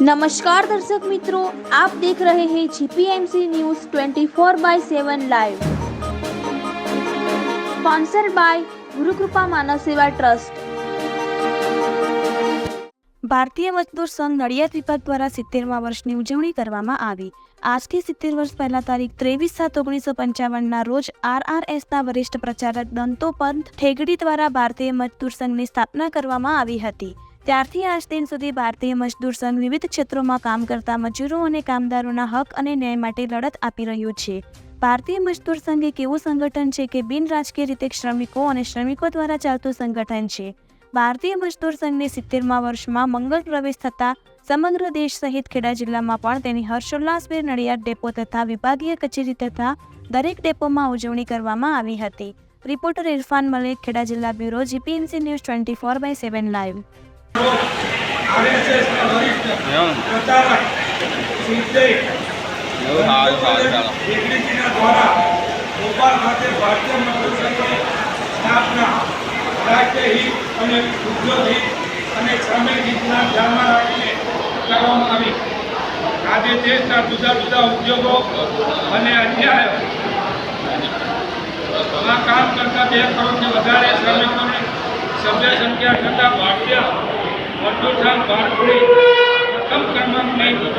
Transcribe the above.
નમસ્કાર દર્શક મિત્રો, આપ દેખ રહે હે GPMC news 24 by seven live. Sponsor by Gurukrupa Manav Seva trust. ભારતીય મજદૂર સંઘ નડિયાદ વિભાગ દ્વારા સિત્તેરમા વર્ષની ઉજવણી કરવામાં આવી. આજથી સિત્તેર વર્ષ પહેલા તારીખ ત્રેવીસ સાત ઓગણીસો પંચાવનના રોજ આરઆરએસના વરિષ્ઠ પ્રચારક દંતો પંત ઠેગડી દ્વારા ભારતીય મજદૂર સંઘની સ્થાપના કરવામાં આવી હતી. ત્યારથી આજ દિન સુધી ભારતીય મજદૂર સંઘ વિવિધ ક્ષેત્રોમાં કામ કરતા મજૂરો અને કામદારોના હક અને ન્યાય માટે લડત આપી રહ્યું છે. ભારતીય મજદૂર સંઘ એક એવું સંગઠન છે કે બિન રાજકીય રીતે શ્રમિકો અને શ્રમિકો દ્વારા ચાલતું સંગઠન છે. ભારતીય મજદૂર સંઘની સિત્તેરમા વર્ષમાં મંગળ પ્રવેશ થતાં સમગ્ર દેશ સહિત ખેડા જિલ્લામાં પણ તેની હર્ષોલ્લાસભેર નડિયાદ ડેપો તથા વિભાગીય કચેરી તથા દરેક ડેપોમાં ઉજવણી કરવામાં આવી હતી. રિપોર્ટર ઇરફાન મલિક, ખેડા જિલ્લા bureau GPMC news twenty four by seven live. કરવામાં આવી આજે દેશના જુદા જુદા ઉદ્યોગો અને અન્યાયો કામ કરતા બે કરોડથી વધારે શ્રમિકોને સભ્ય સંખ્યા થતાં ભારતીય સંઘ ભારતની પ્રથમ ક્રમાંકની